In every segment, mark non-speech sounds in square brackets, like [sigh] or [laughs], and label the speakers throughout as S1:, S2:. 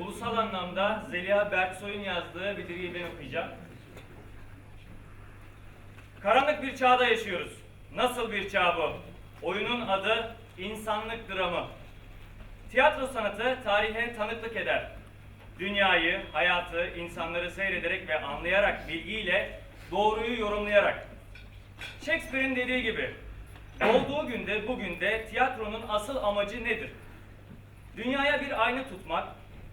S1: Ulusal anlamda Zeliha Berksoy'un yazdığı bildiriyi ben okuyacağım. Karanlık bir çağda yaşıyoruz. Nasıl bir çağ bu? Oyunun adı insanlık dramı. Tiyatro sanatı tarihe tanıklık eder. Dünyayı, hayatı, insanları seyrederek ve anlayarak, bilgiyle, doğruyu yorumlayarak. Shakespeare'in dediği gibi, olduğu günde bugün de tiyatronun asıl amacı nedir? Dünyaya bir ayna tutmak,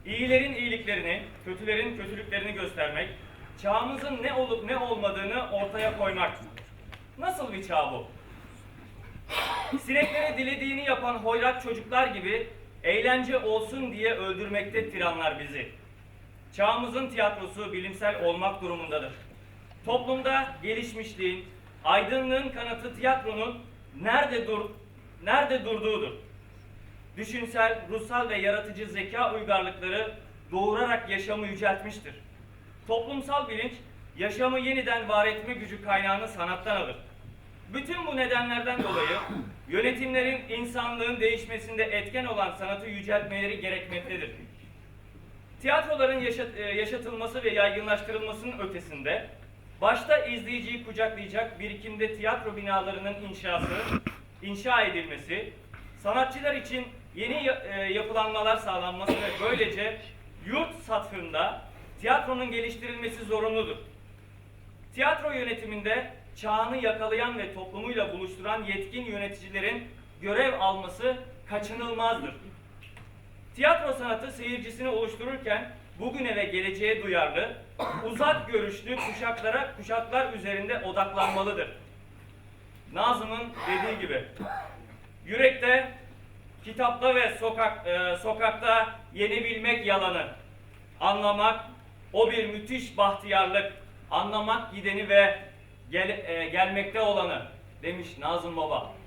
S1: iyilerin iyiliklerini, kötülerin kötülüklerini göstermek, çağımızın ne olup ne olmadığını ortaya koymak. Nasıl bir çağ bu? Sineklere dilediğini yapan hoyrat çocuklar gibi eğlence olsun diye öldürmekte tiranlar bizi. Çağımızın tiyatrosu bilimsel olmak durumundadır. Toplumda gelişmişliğin, aydınlığın kanıtı tiyatronun nerede dur nerede durduğudur düşünsel, ruhsal ve yaratıcı zeka uygarlıkları doğurarak yaşamı yüceltmiştir. Toplumsal bilinç, yaşamı yeniden var etme gücü kaynağını sanattan alır. Bütün bu nedenlerden dolayı yönetimlerin insanlığın değişmesinde etken olan sanatı yüceltmeleri gerekmektedir. Tiyatroların yaşat- e, yaşatılması ve yaygınlaştırılmasının ötesinde başta izleyiciyi kucaklayacak birikimde tiyatro binalarının inşası, inşa edilmesi, sanatçılar için yeni e, yapılanmalar sağlanması ve böylece yurt satırında tiyatronun geliştirilmesi zorunludur. Tiyatro yönetiminde çağını yakalayan ve toplumuyla buluşturan yetkin yöneticilerin görev alması kaçınılmazdır. Tiyatro sanatı seyircisini oluştururken bugüne ve geleceğe duyarlı, uzak görüşlü kuşaklara, kuşaklar üzerinde odaklanmalıdır. Nazım'ın dediği gibi, yürekte, kitapta ve sokak, e, sokakta yenebilmek yalanı, anlamak o bir müthiş bahtiyarlık, anlamak gideni ve gel, e, gelmekte olanı demiş Nazım Baba.
S2: Hı.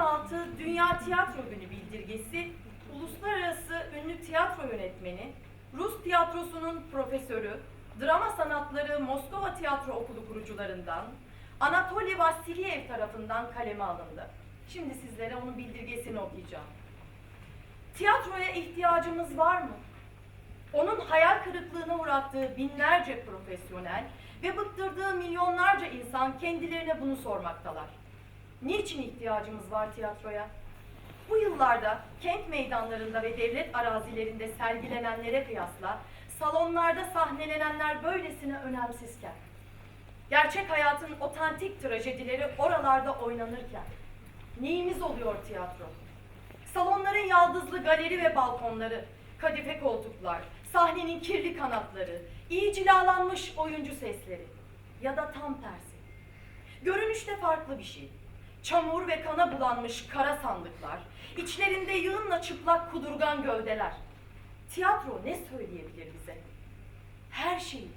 S2: 2016 Dünya Tiyatro Günü bildirgesi uluslararası ünlü tiyatro yönetmeni, Rus tiyatrosunun profesörü, drama sanatları Moskova Tiyatro Okulu kurucularından Anatoly Vassilyev tarafından kaleme alındı. Şimdi sizlere onun bildirgesini okuyacağım. Tiyatroya ihtiyacımız var mı? Onun hayal kırıklığına uğrattığı binlerce profesyonel ve bıktırdığı milyonlarca insan kendilerine bunu sormaktalar. Niçin ihtiyacımız var tiyatroya? Bu yıllarda kent meydanlarında ve devlet arazilerinde sergilenenlere kıyasla salonlarda sahnelenenler böylesine önemsizken, gerçek hayatın otantik trajedileri oralarda oynanırken, neyimiz oluyor tiyatro? Salonların yaldızlı galeri ve balkonları, kadife koltuklar, sahnenin kirli kanatları, iyi cilalanmış oyuncu sesleri ya da tam tersi. Görünüşte farklı bir şey. Çamur ve kana bulanmış kara sandıklar, içlerinde yığınla çıplak kudurgan gövdeler. Tiyatro ne söyleyebilir bize? Her şeyi.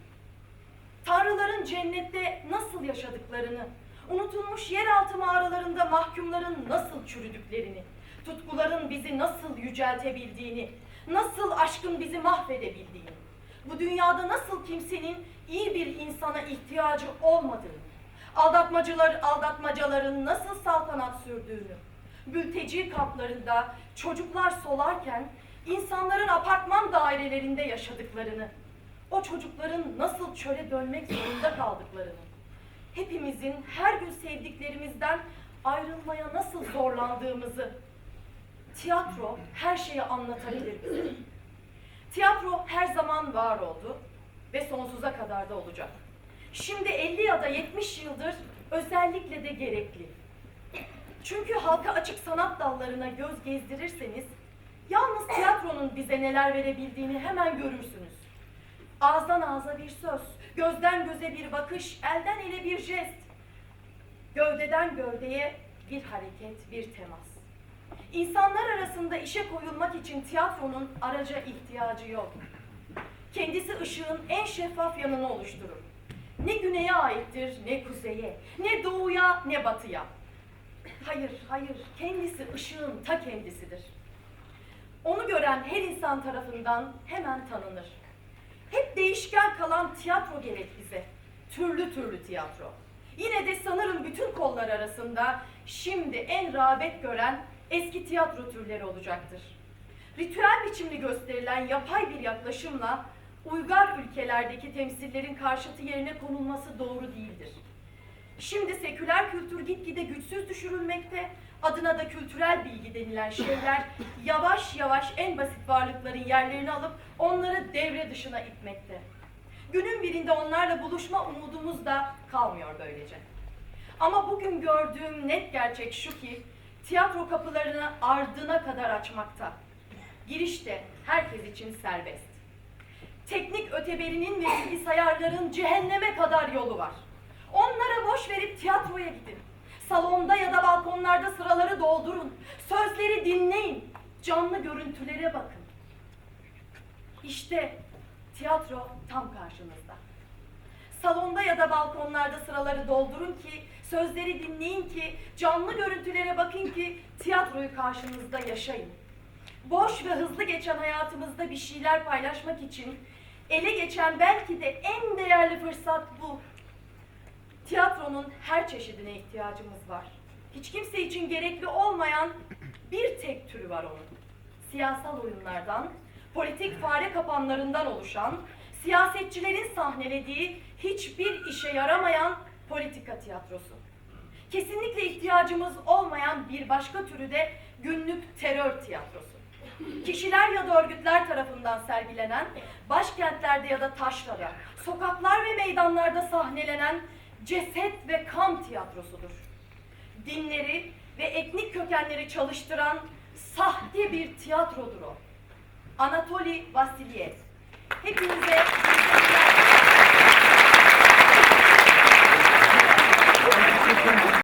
S2: Tanrıların cennette nasıl yaşadıklarını, unutulmuş yeraltı mağaralarında mahkumların nasıl çürüdüklerini, tutkuların bizi nasıl yüceltebildiğini, nasıl aşkın bizi mahvedebildiğini, bu dünyada nasıl kimsenin iyi bir insana ihtiyacı olmadığını, aldatmacılar aldatmacaların nasıl saltanat sürdüğünü, mülteci kamplarında çocuklar solarken insanların apartman dairelerinde yaşadıklarını, o çocukların nasıl çöle dönmek zorunda kaldıklarını, hepimizin her gün sevdiklerimizden ayrılmaya nasıl zorlandığımızı, tiyatro her şeyi anlatabilir. Tiyatro her zaman var oldu ve sonsuza kadar da olacak. Şimdi 50 ya da 70 yıldır özellikle de gerekli. Çünkü halka açık sanat dallarına göz gezdirirseniz yalnız tiyatronun bize neler verebildiğini hemen görürsünüz. Ağızdan ağza bir söz, gözden göze bir bakış, elden ele bir jest. Gövdeden gövdeye bir hareket, bir temas. İnsanlar arasında işe koyulmak için tiyatronun araca ihtiyacı yok. Kendisi ışığın en şeffaf yanını oluşturur. Ne güneye aittir, ne kuzeye, ne doğuya, ne batıya. Hayır, hayır, kendisi ışığın ta kendisidir. Onu gören her insan tarafından hemen tanınır. Hep değişken kalan tiyatro gerek bize. Türlü türlü tiyatro. Yine de sanırım bütün kollar arasında şimdi en rağbet gören eski tiyatro türleri olacaktır. Ritüel biçimli gösterilen yapay bir yaklaşımla uygar ülkelerdeki temsillerin karşıtı yerine konulması doğru değildir. Şimdi seküler kültür gitgide güçsüz düşürülmekte, adına da kültürel bilgi denilen şeyler [laughs] yavaş yavaş en basit varlıkların yerlerini alıp onları devre dışına itmekte. Günün birinde onlarla buluşma umudumuz da kalmıyor böylece. Ama bugün gördüğüm net gerçek şu ki tiyatro kapılarını ardına kadar açmakta. Giriş de herkes için serbest. Teknik öteberinin ve bilgisayarların cehenneme kadar yolu var. Onlara boş verip tiyatroya gidin. Salonda ya da balkonlarda sıraları doldurun. Sözleri dinleyin. Canlı görüntülere bakın. İşte tiyatro tam karşınızda. Salonda ya da balkonlarda sıraları doldurun ki, sözleri dinleyin ki, canlı görüntülere bakın ki tiyatroyu karşınızda yaşayın. Boş ve hızlı geçen hayatımızda bir şeyler paylaşmak için ele geçen belki de en değerli fırsat bu. Tiyatronun her çeşidine ihtiyacımız var. Hiç kimse için gerekli olmayan bir tek türü var onun. Siyasal oyunlardan, politik fare kapanlarından oluşan, siyasetçilerin sahnelediği hiçbir işe yaramayan politika tiyatrosu. Kesinlikle ihtiyacımız olmayan bir başka türü de günlük terör tiyatrosu. Kişiler ya da örgütler tarafından sergilenen, başkentlerde ya da taşrada, sokaklar ve meydanlarda sahnelenen ceset ve kan tiyatrosudur. Dinleri ve etnik kökenleri çalıştıran sahte bir tiyatrodur o. Anatoli Vasilyev. Hepinize